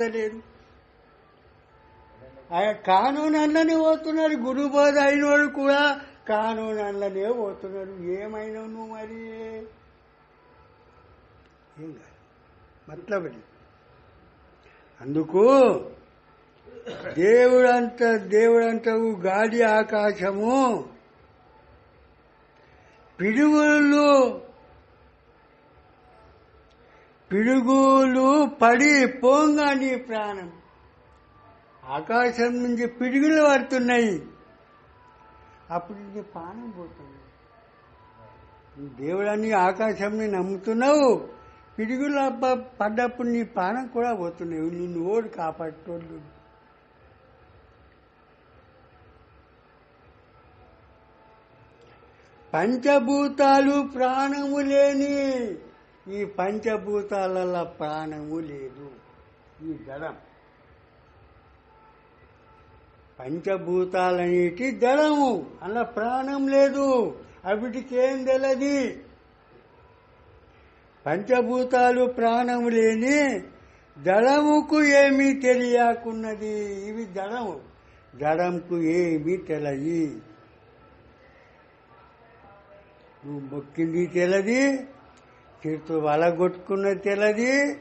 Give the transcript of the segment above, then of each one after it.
లేదు ఆయన కానూన్ అన్ననే పోతున్నాడు గురు బోధ అయినోడు కూడా కానూన్ అన్ననే పోతున్నాడు ఏమైనా నువ్వు మరి? ఏం కాదు. మతలబడి. అందుకు దేవుడంత దేవుడంతవు గాలి ఆకాశము పిడుగులు పిడుగులు పడి పోంగా నీ ప్రాణం. ఆకాశం నుంచి పిడుగులు పడుతున్నాయి. అప్పుడు నీ ప్రాణం పోతుంది. దేవుడని ఆకాశంని నమ్ముతున్నావు. పిడుగులు అబ్బ పడ్డప్పుడు నీ ప్రాణం కూడా పోతున్నాయి. నిన్ను ఓడి కాపాడుతోళ్ళు పంచభూతాలు ప్రాణము లేని ఈ పంచభూతాలలో ప్రాణము లేదు. ఈ జడం. పంచభూతాలనేటి జడము. అలా ప్రాణం లేదు. అవిటికేం తెలది? పంచభూతాలు ప్రాణము లేని జడముకు ఏమీ తెలియకున్నది. ఇవి జడము. జడంకు ఏమీ తెలది నువ్వు మొక్కింది తెలది. చేతు వలగొట్టుకున్నది తెలది?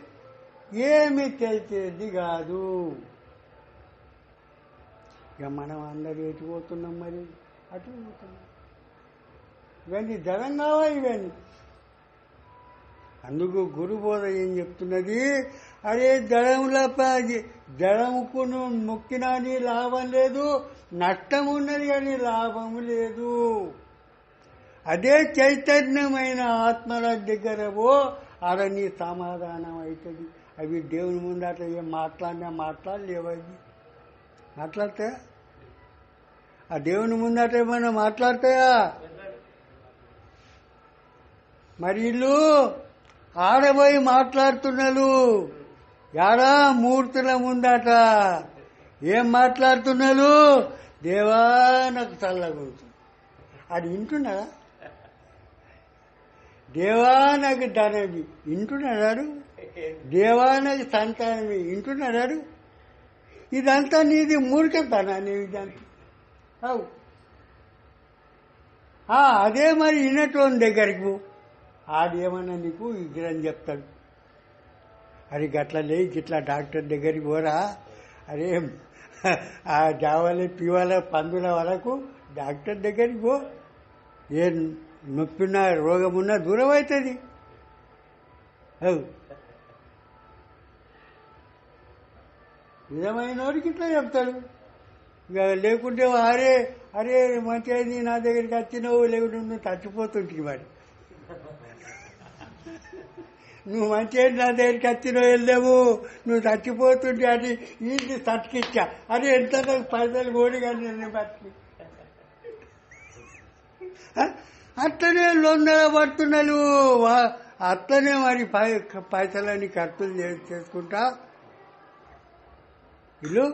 ఏమి తెలిసేది కాదు. ఇక మనం అందరు ఎటు పోతున్నాం మరి? అటు పోతున్నాం. ఇవన్నీ జడం కావా ఇవన్నీ. అందుకు గురుబోధ ఏం చెప్తున్నది? అరే జడముల జడముకు నువ్వు మొక్కినా నీ లాభం లేదు నష్టం ఉన్నది కానీ లాభం లేదు. అదే చైతన్యమైన ఆత్మల దగ్గర ఓ ఆడ నీ సమాధానం అవుతుంది. అవి దేవుని ముందు అట్లా ఏం మాట్లాడినా మాట్లాడలేవు అవి మాట్లాడతాయా ఆ దేవుని ముందట ఏమైనా మాట్లాడతాయా? మరి ఇల్లు ఆడబోయి మాట్లాడుతున్నారు యాడా మూర్తుల ముందట ఏం మాట్లాడుతున్నారు దేవా నాకు చల్లగా అది వింటున్నారా? దేవానగి ధనవి ధనమి దేవానగి సంతానవి ఇంటున్నాడు ఇదంతా నీది మూర్ఖతనా నీవు ఇదంతా. అవు. అదే మరి వినటోని దగ్గరికి పో. ఆడేమన్నా నీకు విగ్రహం చెప్తాడు. అరే గట్ల లే గిట్లా డాక్టర్ దగ్గరికి పోరా. అరే ఆ జావలే పివాల పందుల వరకు డాక్టర్ దగ్గరికి పో. ఏం? నొప్పిన్నా రోగమున్నా దూరం అవుతుంది నిజమైన వాడికి ఇట్లా చెప్తాడు. ఇక లేకుంటే అరే అరే మంచిగా నీ నా దగ్గరికి వచ్చినావు లేకుంటే నువ్వు చచ్చిపోతుంటుంది మరి. నువ్వు మంచిగా నా దగ్గరికి వచ్చినావు వెళ్ళావు నువ్వు చచ్చిపోతుంటే అది ఇంటి తట్టుకిచ్చా. అరే ఎంత నాకు పైసలు కోడి కానీ నేను బతికి. అట్లనే లొందర పడుతున్నారు అట్లనే మరి పై- పైసలని ఖర్చులు చే- చేసుకుంటా. వీళ్ళు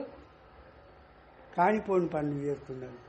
కానిపోని పనులు చేస్తున్నారు